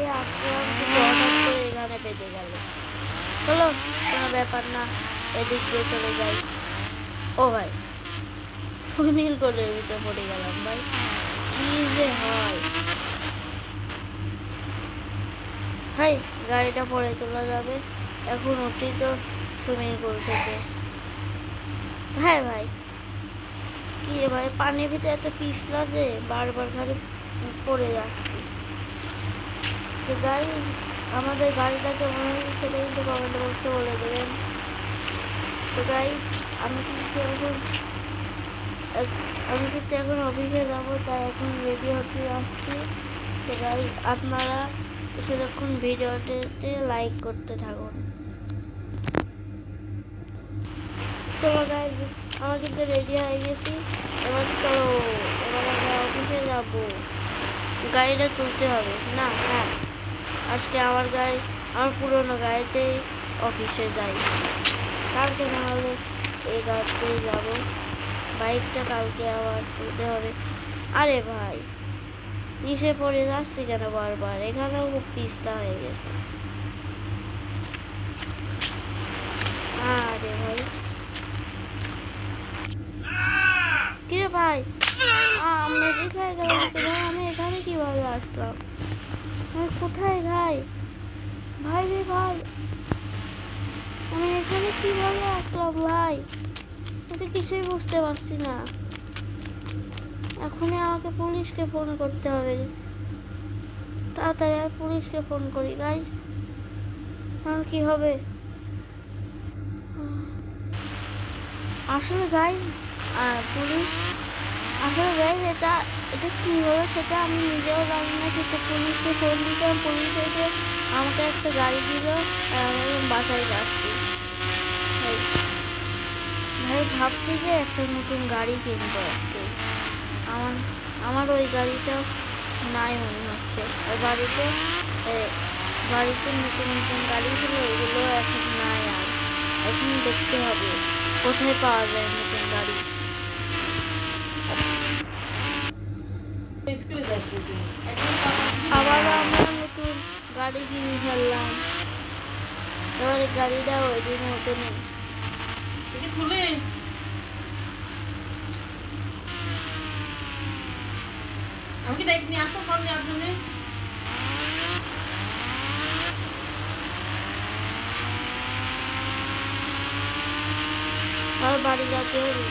খেয়ে আসলাম, কিন্তু হঠাৎ করে এখানে বেঁধে গেল। চলো, কোনো ব্যাপার না, এদিক দিয়ে চলে যাই। ও ভাই, সুইমিং পুলের ভিতরে পড়ে গেলাম ভাই। কি যে হয়। ভাই, গাড়িটা পরে তোলা যাবে। এখন উঠি তো সুইমিং পুল থেকে। ভাই ভাই। কি ভাই, পানির ভিতরে এত পিছলা যে বারবার খালি পড়ে যাচ্ছি। তো গাই আমাদের গাড়িটা কেমন হয়েছে সেটা কিন্তু কমেন্ট বক্সে বলে দেবেন। তো গাইজ আমি কিন্তু এখন আমি কিন্তু এখন অফিসে যাব, তাই এখন রেডি হতে আসছি। তো গাইজ আপনারা সেরকম ভিডিওটিতে লাইক করতে থাকুন। চলো গাইজ আমরা কিন্তু রেডি হয়ে গেছি। এবার চলো, এবার আমরা অফিসে যাব। গাড়িটা তুলতে হবে, না থাক আজকে আমার গাড়ি আমার পুরোনো গাড়িতেই অফিসে যাই। কালকে না হলে এই গাড়িতেই যাব। বাইকটা কালকে আবার তুলতে হবে। আরে ভাই, নিচে পড়ে যাচ্ছি কেন বারবার? এখানেও খুব পিস্তা হয়ে গেছে। আরে ভাই। কিরে ভাই, আমি এখানে কীভাবে আসলাম? কোথায় ভাই? ভাই রে ভাই। আমি এখানে কীভাবে আসলাম ভাই? আমি কিছুই বুঝতে পারছি না। এখনই আমাকে পুলিশকে ফোন করতে হবে। তাড়াতাড়ি আমি পুলিশকে ফোন করি গাইজ এখন কি হবে? আসলে গাইজ পুলিশ আসলে গাইজ এটা এটা কী হলো সেটা আমি নিজেও জানি না। কিন্তু পুলিশকে ফোন দিয়েছিলাম, পুলিশ এসে আমাকে একটা গাড়ি দিল আমি বাসায় যাচ্ছি। ভাই ভাই, ভাবছি যে একটা নতুন গাড়ি কিনবো আজকে। আমার আমার ওই গাড়িটা নাই মনে হচ্ছে। আর বাড়িতে বাড়িতে নতুন নতুন গাড়ি ছিল ওইগুলো এখন নাই আর। এখন দেখতে হবে, কোথায় পাওয়া যায় নতুন গাড়ি। আবারও আমরা নতুন গাড়ি কিনে ফেললাম। এবারে গাড়িটা ওই দিন মতো নেই তুলে আমাকে ডাইক নিয়ে আসো ফোন নেওয়ার জন্য? আর বাড়ি যেতে হবে